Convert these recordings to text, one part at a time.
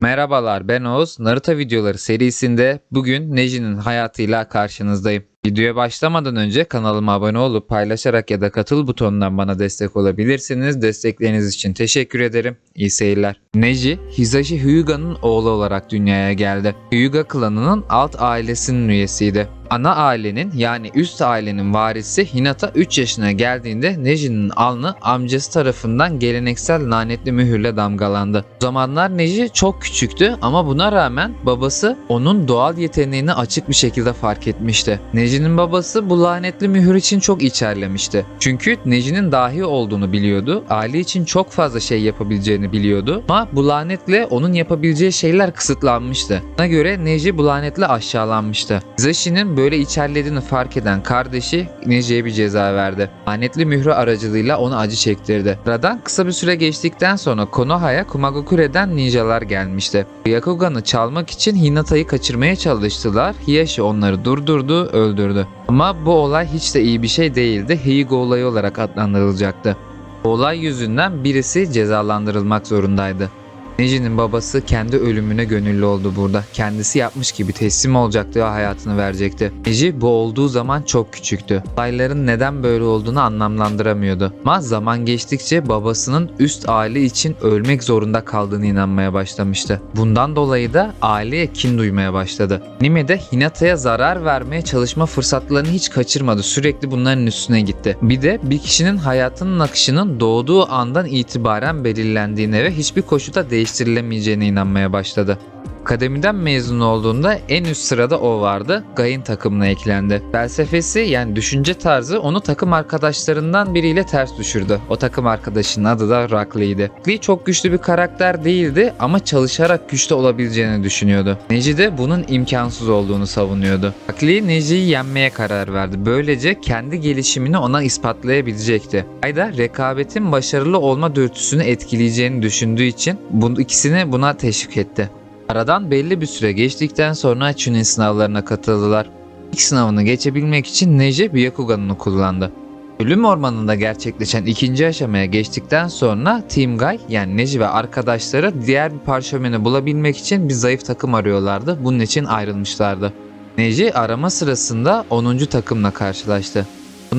Merhabalar ben Oğuz. Naruto videoları serisinde bugün Neji'nin hayatıyla karşınızdayım. Videoya başlamadan önce kanalıma abone olup paylaşarak ya da katıl butonundan bana destek olabilirsiniz. Destekleriniz için teşekkür ederim. İyi seyirler. Neji, Hisashi Hyuga'nın oğlu olarak dünyaya geldi. Hyuga klanının alt ailesinin üyesiydi. Ana ailenin yani üst ailenin varisi Hinata 3 yaşına geldiğinde Neji'nin alnı amcası tarafından geleneksel lanetli mühürle damgalandı. O zamanlar Neji çok küçüktü ama buna rağmen babası onun doğal yeteneğini açık bir şekilde fark etmişti. Neji'nin babası bu lanetli mühür için çok içerlemişti. Çünkü Neji'nin dahi olduğunu biliyordu. Aile için çok fazla şey yapabileceğini biliyordu. Ama bu lanetle onun yapabileceği şeyler kısıtlanmıştı. Buna göre Neji bu lanetle aşağılanmıştı. Zashi'nin böyle içerlediğini fark eden kardeşi Neji'ye bir ceza verdi. Lanetli mührü aracılığıyla onu acı çektirdi. Aradan kısa bir süre geçtikten sonra Konoha'ya Kumagokure'den ninjalar gelmişti. Byakugan'ı çalmak için Hinata'yı kaçırmaya çalıştılar. Hiyashi onları durdurdu, öldürdü. Ama bu olay hiç de iyi bir şey değildi. Heigo olayı olarak adlandırılacaktı. Olay yüzünden birisi cezalandırılmak zorundaydı. Neji'nin babası kendi ölümüne gönüllü oldu burada. Kendisi yapmış gibi teslim olacaktı ve hayatını verecekti. Neji bu olduğu zaman çok küçüktü. Olayların neden böyle olduğunu anlamlandıramıyordu. Ama zaman geçtikçe babasının üst aile için ölmek zorunda kaldığını inanmaya başlamıştı. Bundan dolayı da aileye kin duymaya başladı. Anime'de Hinata'ya zarar vermeye çalışma fırsatlarını hiç kaçırmadı. Sürekli bunların üstüne gitti. Bir de bir kişinin hayatının akışının doğduğu andan itibaren belirlendiğine ve hiçbir koşulda değiştirilemeyeceğine inanmaya başladı. Akademiden mezun olduğunda en üst sırada o vardı. Gay'ın takımına eklendi. Felsefesi yani düşünce tarzı onu takım arkadaşlarından biriyle ters düşürdü. O takım arkadaşının adı da Rockley'di. Rockley çok güçlü bir karakter değildi ama çalışarak güçlü olabileceğini düşünüyordu. Neji de bunun imkansız olduğunu savunuyordu. Rockley Neji'yi yenmeye karar verdi. Böylece kendi gelişimini ona ispatlayabilecekti. Ayda rekabetin başarılı olma dürtüsünü etkileyeceğini düşündüğü için bu ikisini buna teşvik etti. Aradan belli bir süre geçtikten sonra Chunin sınavlarına katıldılar. İlk sınavını geçebilmek için Neji Byakugan'ını kullandı. Ölüm ormanında gerçekleşen ikinci aşamaya geçtikten sonra Team Guy yani Neji ve arkadaşları diğer bir parşömeni bulabilmek için bir zayıf takım arıyorlardı. Bunun için ayrılmışlardı. Neji arama sırasında 10. takımla karşılaştı.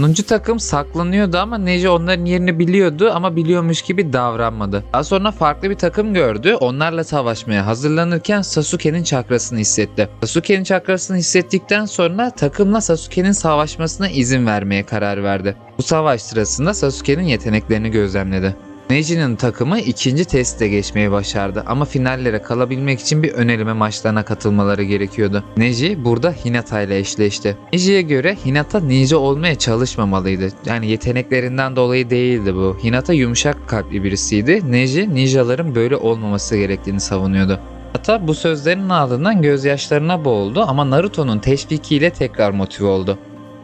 10. takım saklanıyordu ama Neji onların yerini biliyordu ama biliyormuş gibi davranmadı. Daha sonra farklı bir takım gördü. Onlarla savaşmaya hazırlanırken Sasuke'nin çakrasını hissetti. Sasuke'nin çakrasını hissettikten sonra takımla Sasuke'nin savaşmasına izin vermeye karar verdi. Bu savaş sırasında Sasuke'nin yeteneklerini gözlemledi. Neji'nin takımı ikinci testte geçmeyi başardı ama finallere kalabilmek için bir öneleme maçlarına katılmaları gerekiyordu. Neji burada Hinata ile eşleşti. Neji'ye göre Hinata ninja olmaya çalışmamalıydı. Yani yeteneklerinden dolayı değildi bu. Hinata yumuşak kalpli birisiydi. Neji ninjaların böyle olmaması gerektiğini savunuyordu. Hinata bu sözlerin ardından gözyaşlarına boğuldu ama Naruto'nun teşvikiyle tekrar motive oldu.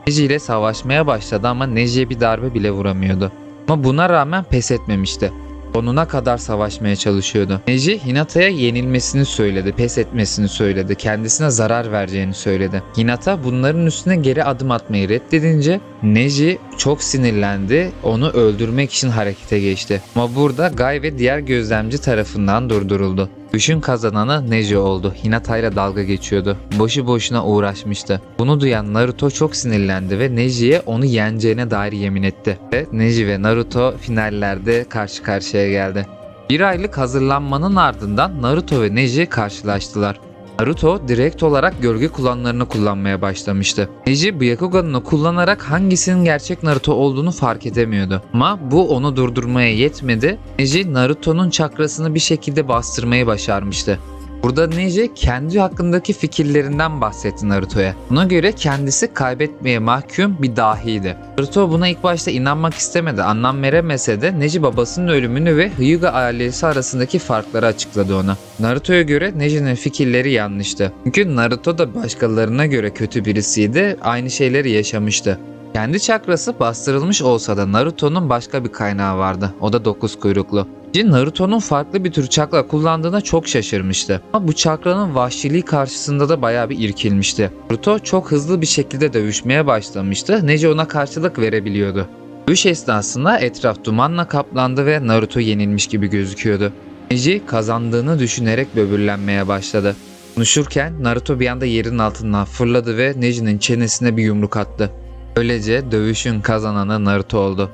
Neji ile savaşmaya başladı ama Neji'ye bir darbe bile vuramıyordu. Ama buna rağmen pes etmemişti. Sonuna kadar savaşmaya çalışıyordu. Neji Hinata'ya yenilmesini söyledi, pes etmesini söyledi, kendisine zarar vereceğini söyledi. Hinata bunların üstüne geri adım atmayı reddedince Neji çok sinirlendi, onu öldürmek için harekete geçti. Ama burada Guy ve diğer gözlemci tarafından durduruldu. Düşün kazananı Neji oldu. Hinata dalga geçiyordu. Boşu boşuna uğraşmıştı. Bunu duyan Naruto çok sinirlendi ve Neji'ye onu yeneceğine dair yemin etti. Ve Neji ve Naruto finallerde karşı karşıya geldi. Bir aylık hazırlanmanın ardından Naruto ve Neji karşılaştılar. Naruto direkt olarak gölge kullanlarını kullanmaya başlamıştı. Neji Byakugan'ını kullanarak hangisinin gerçek Naruto olduğunu fark edemiyordu. Ama bu onu durdurmaya yetmedi. Neji Naruto'nun çakrasını bir şekilde bastırmayı başarmıştı. Burada Neji kendi hakkındaki fikirlerinden bahsetti Naruto'ya. Buna göre kendisi kaybetmeye mahkum bir dahiydi. Naruto buna ilk başta inanmak istemedi, anlam veremese de Neji babasının ölümünü ve Hyuga ailesi arasındaki farkları açıkladı ona. Naruto'ya göre Neji'nin fikirleri yanlıştı. Çünkü Naruto da başkalarına göre kötü birisiydi, aynı şeyleri yaşamıştı. Kendi çakrası bastırılmış olsa da Naruto'nun başka bir kaynağı vardı. O da dokuz kuyruklu. Jin Naruto'nun farklı bir tür çakra kullandığına çok şaşırmıştı. Ama bu çakranın vahşiliği karşısında da bayağı bir irkilmişti. Naruto çok hızlı bir şekilde dövüşmeye başlamıştı. Neji ona karşılık verebiliyordu. Dövüş esnasında etraf dumanla kaplandı ve Naruto yenilmiş gibi gözüküyordu. Neji kazandığını düşünerek böbürlenmeye başladı. Konuşurken Naruto bir anda yerin altından fırladı ve Neji'nin çenesine bir yumruk attı. Böylece dövüşün kazananı Naruto oldu.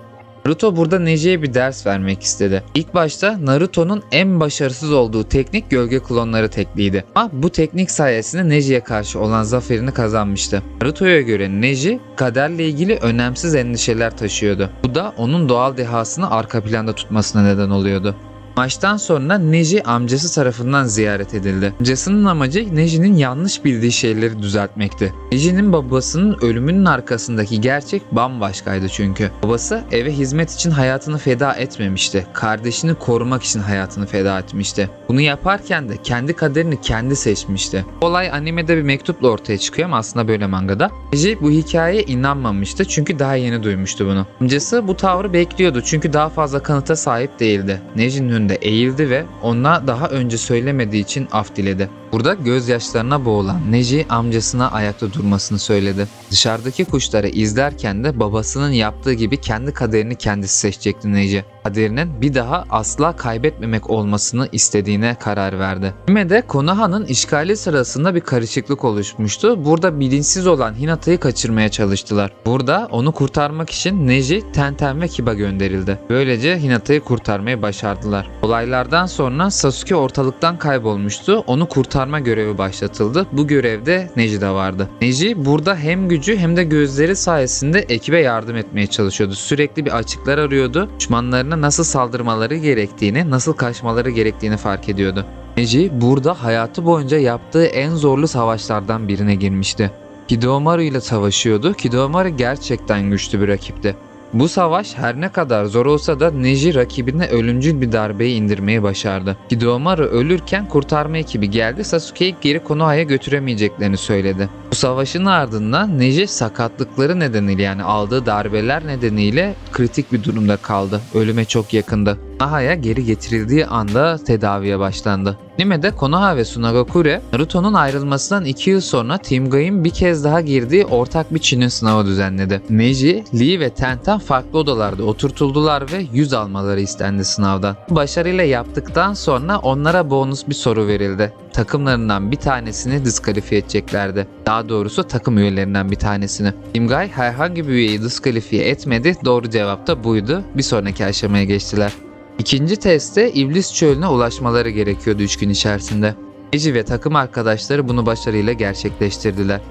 Naruto burada Neji'ye bir ders vermek istedi. İlk başta Naruto'nun en başarısız olduğu teknik gölge klonları tekniğiydi. Ama bu teknik sayesinde Neji'ye karşı olan zaferini kazanmıştı. Naruto'ya göre Neji kaderle ilgili önemsiz endişeler taşıyordu. Bu da onun doğal dehasını arka planda tutmasına neden oluyordu. Maçtan sonra Neji amcası tarafından ziyaret edildi. Amcasının amacı Neji'nin yanlış bildiği şeyleri düzeltmekti. Neji'nin babasının ölümünün arkasındaki gerçek bambaşkaydı çünkü. Babası eve hizmet için hayatını feda etmemişti. Kardeşini korumak için hayatını feda etmişti. Bunu yaparken de kendi kaderini kendi seçmişti. Olay animede bir mektupla ortaya çıkıyor ama aslında böyle mangada. Neji bu hikayeye inanmamıştı çünkü daha yeni duymuştu bunu. Amcası bu tavrı bekliyordu çünkü daha fazla kanıta sahip değildi. Neji'nin önünde eğildi ve ona daha önce söylemediği için af diledi. Burada gözyaşlarına boğulan Neji amcasına ayakta durmasını söyledi. Dışarıdaki kuşları izlerken de babasının yaptığı gibi kendi kaderini kendisi seçecekti Neji. Kaderinin bir daha asla kaybetmemek olmasını istediğine karar verdi. Hime'de Konoha'nın işgali sırasında bir karışıklık oluşmuştu. Burada bilinçsiz olan Hinata'yı kaçırmaya çalıştılar. Burada onu kurtarmak için Neji, Tenten ve Kiba gönderildi. Böylece Hinata'yı kurtarmayı başardılar. Olaylardan sonra Sasuke ortalıktan kaybolmuştu. Onu kurtarma görevi başlatıldı. Bu görevde Neji de vardı. Neji burada hem gücü hem de gözleri sayesinde ekibe yardım etmeye çalışıyordu. Sürekli bir açıklar arıyordu. Düşmanlarına nasıl saldırmaları gerektiğini, nasıl kaçmaları gerektiğini fark ediyordu. Neji burada hayatı boyunca yaptığı en zorlu savaşlardan birine girmişti. Kidomaru ile savaşıyordu. Kidomaru gerçekten güçlü bir rakipti. Bu savaş her ne kadar zor olsa da Neji rakibine ölümcül bir darbeyi indirmeyi başardı. Kidomaru ölürken kurtarma ekibi geldi Sasuke'yi geri Konoha'ya götüremeyeceklerini söyledi. Bu savaşın ardından Neji sakatlıkları nedeniyle yani aldığı darbeler nedeniyle kritik bir durumda kaldı. Ölüme çok yakındı. Konoha'ya geri getirildiği anda tedaviye başlandı. Anime'de Konoha ve Sunagakure Naruto'nun ayrılmasından 2 yıl sonra Team Gai'in bir kez daha girdiği ortak bir Chunin sınavı düzenledi. Neji, Lee ve Tenten farklı odalarda oturtuldular ve 100 almaları istendi sınavdan. Başarıyla yaptıktan sonra onlara bonus bir soru verildi. Takımlarından bir tanesini diskalifiye edeceklerdi. Daha doğrusu takım üyelerinden bir tanesini. Team Gai herhangi bir üyeyi diskalifiye etmedi. Doğru cevap da buydu. Bir sonraki aşamaya geçtiler. İkinci testte İblis Çölü'ne ulaşmaları gerekiyordu 3 gün içerisinde. Neji ve takım arkadaşları bunu başarıyla gerçekleştirdiler.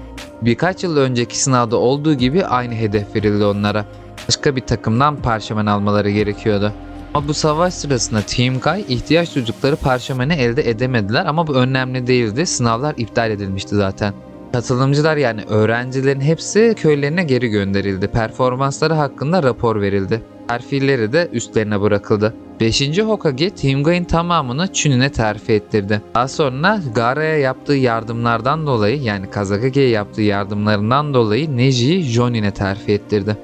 Birkaç yıl önceki sınavda olduğu gibi aynı hedef verildi onlara. Başka bir takımdan parşömen almaları gerekiyordu. Ama bu savaş sırasında Team Guy ihtiyaç duydukları parşömeni elde edemediler ama bu önemli değildi. Sınavlar iptal edilmişti zaten. Katılımcılar yani öğrencilerin hepsi köylerine geri gönderildi. Performansları hakkında rapor verildi. Terfileri de üstlerine bırakıldı. 5. Hokage Team Guy'in tamamını Chunin'e terfi ettirdi. Daha sonra Gaara'ya yaptığı yardımlardan dolayı yani Kazakage'ye yaptığı yardımlarından dolayı Neji'yi Jonin'e terfi ettirdi.